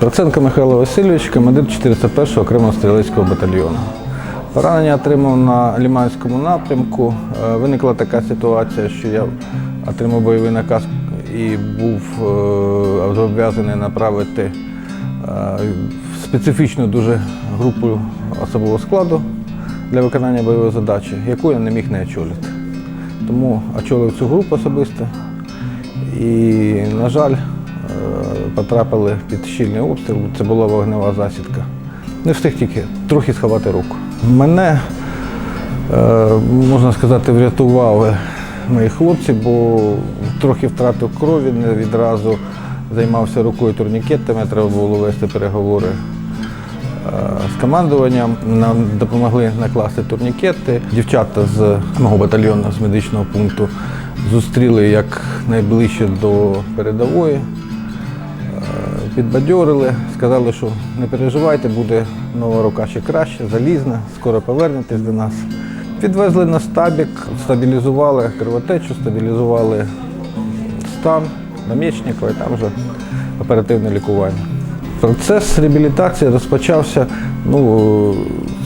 Проценко Михайло Васильович, командир 401-го окремого стрілецького батальйону. Поранення отримав на Ліманському напрямку. Е, Виникла така ситуація, що я отримав бойовий наказ і був е, зобов'язаний направити е, специфічну дуже групу особового складу для виконання бойової задачі, яку я не міг не очолити. Тому очолив цю групу особисто. І, на жаль, потрапили під щільний обстріл. Це була вогнева засідка. Не встиг тільки трохи сховати руку. Мене, е, можна сказати, врятували мої хлопці, бо трохи втратив крові, не відразу займався рукою турнікетами, треба було вести переговори е, з командуванням. Нам допомогли накласти турнікети. Дівчата з мого батальйону з медичного пункту зустріли як найближче до передової, підбадьорили, сказали, що не переживайте, буде нова рука ще краще, залізна, скоро повернетесь до нас. Підвезли на стабік, стабілізували кровотечу, стабілізували стан намічника і там вже оперативне лікування. Процес реабілітації розпочався. Ну,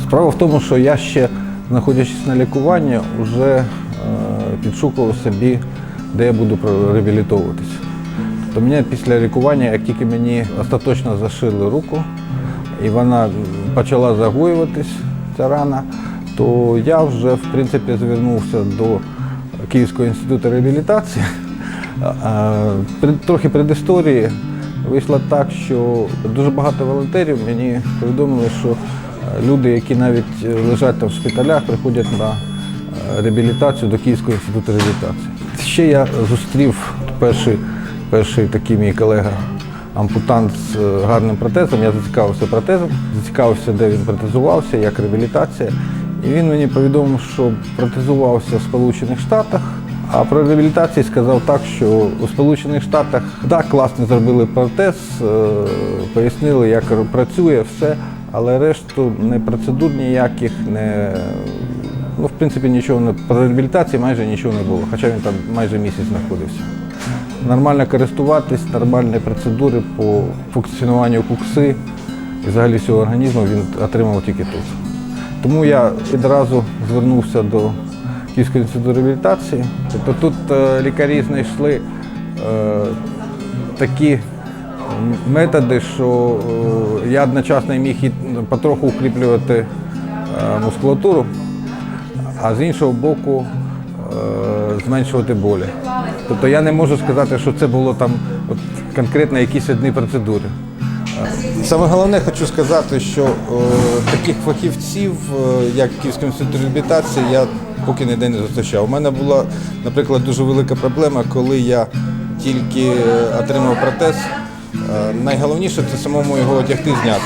справа в тому, що я ще, знаходячись на лікуванні, вже е, підшукував собі, де я буду реабілітовуватися. Тобто мені після лікування, як тільки мені остаточно зашили руку, і вона почала загоюватись, ця рана, то я вже в принципі звернувся до Київського інституту реабілітації. Трохи предісторії вийшло так, що дуже багато волонтерів мені повідомили, що люди, які навіть лежать там в шпиталях, приходять на е, реабілітацію до Київського інституту реабілітації. Ще я зустрів перший, перший такий мій колега ампутант з е, гарним протезом. Я зацікавився протезом, зацікавився, де він протезувався, як реабілітація. І він мені повідомив, що протезувався в Сполучених Штатах. А про реабілітацію сказав так, що у Сполучених Штатах так класно зробили протез, е, пояснили, як працює все, але решту не процедур ніяких, не ну, в принципі, нічого не про реабілітації майже нічого не було, хоча він там майже місяць знаходився. Нормально користуватись, нормальні процедури по функціонуванню кукси і взагалі всього організму він отримав тільки тут. Тому я відразу звернувся до Київського інституту реабілітації. Тобто тут е, лікарі знайшли е, такі методи, що е, я одночасно міг потроху укріплювати мускулатуру, а з іншого боку зменшувати болі. Тобто я не можу сказати, що це було там от, конкретно якісь одні процедури. Саме головне хочу сказати, що е, таких фахівців, е, як Київський інститут реабілітації, я поки ніде не зустрічав. У мене була, наприклад, дуже велика проблема, коли я тільки е, отримав протез. Е, Найголовніше це самому його одягти зняти.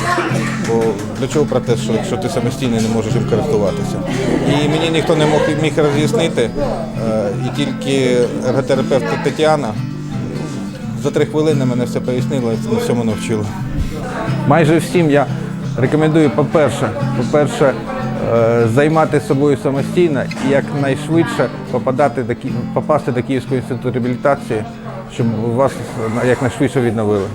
Бо для чого протез, що, якщо ти самостійно не можеш їм користуватися. І мені ніхто не мог міг роз'яснити, е, і тільки ерготерапевт Тетяна за три хвилини мене все пояснила і на всьому навчила. Майже всім я рекомендую, по-перше, по-перше, е, займати собою самостійно і якнайшвидше попадати до, попасти до Київського інституту реабілітації, щоб вас якнайшвидше відновили.